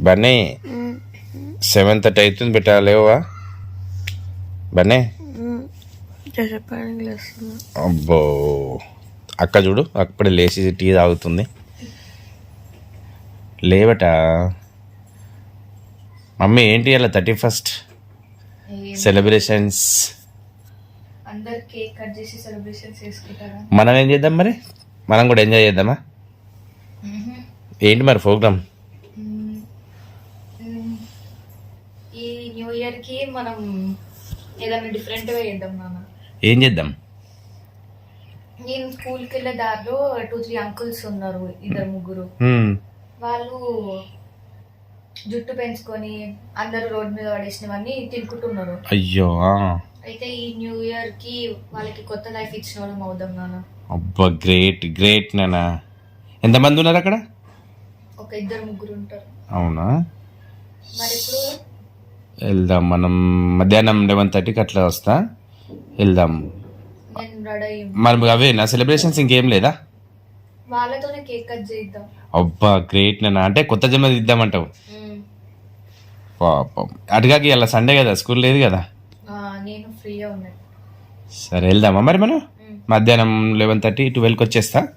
Bunny seven thirty అవుతుంది పెట్టలేవా బన్నీ? చెప్పడానికి లేస్తున్నా అబ్బో. అక్క చూడు అప్పుడే లేచి టీ తాగుతుంది. లేవట. మమ్మీ ఏంటి అలా థర్టీ ఫస్ట్? సెలబ్రేషన్స్. మనం ఏం చేద్దాం మరి? మనం కూడా ఎంజాయ్ చేద్దామా? ఏంటి మరి ప్రోగ్రామ్ ఈ న్యూ ఇయర్కి మనం ఏదైనా డిఫరెంట్గా చేద్దాం నాన్న. ఏం చేద్దాం? నేను స్కూల్కి వెళ్ళే దారిలో టూ త్రీ అంకుల్స్ ఉన్నారు ఇద్దరు ముగ్గురు. వాళ్ళు జుట్టు పెంచుకొని అందరూ రోడ్ మీద పడేసినవన్నీ తినుకుంటున్నారు. అయ్యో. అయితే ఈ న్యూ ఇయర్కి వాళ్ళకి కొత్త లైఫ్ ఇచ్చిన వాళ్ళం అవుదాం నాన్న. అబ్బా గ్రేట్ గ్రేట్ నానా ఎంతమంది ఉన్నారు అక్కడ? ఒక ఇద్దరు ముగ్గురు ఉంటారు. అవునా? మరి ఇప్పుడు వెళ్దాం మనం మధ్యాహ్నం లెవెన్ థర్టీకి అట్లా వస్తా. వెళ్దాం. మరి అవే నా సెలబ్రేషన్స్ ఇంకేం లేదా? వాళ్ళతోనే కేక్ కట్ చేద్దాం. అబ్బా గ్రేట్ నాన్న. అంటే కొత్త జన్మ ఇద్దామంటావు. పాపం. అటుగాకి ఇలా సండే కదా? స్కూల్ లేదు కదా? ఆ, నేను ఫ్రీగా ఉన్నాను. సరే వెళ్దామా మరి మనం? మధ్యాహ్నం లెవెన్ థర్టీ ట్వెల్వ్కి వచ్చేస్తా.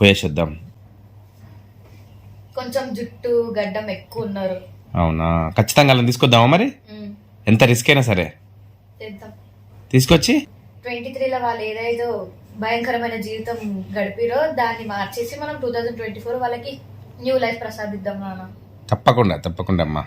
పోయేసి వద్దాం. కొంచెం జుట్టు గడ్డం ఎక్కువ ఉన్నారు. అవునా? ఖచ్చితంగా అలా తీసుకొద్దామా మరి? ఎంత రిస్క్ అయినా సరే. తీసుకొచ్చి? ట్వంటీ త్రీలో వాళ్ళు ఏదైదో భయంకరమైన జీవితం గడిపిరో దాన్ని మార్చేసి మనం టూ థౌజండ్ ట్వంటీ ఫోర్ వాళ్ళకి న్యూ లైఫ్ ప్రసాదిద్దాం నాన్న. తప్పకుండా తప్పకుండా అమ్మా.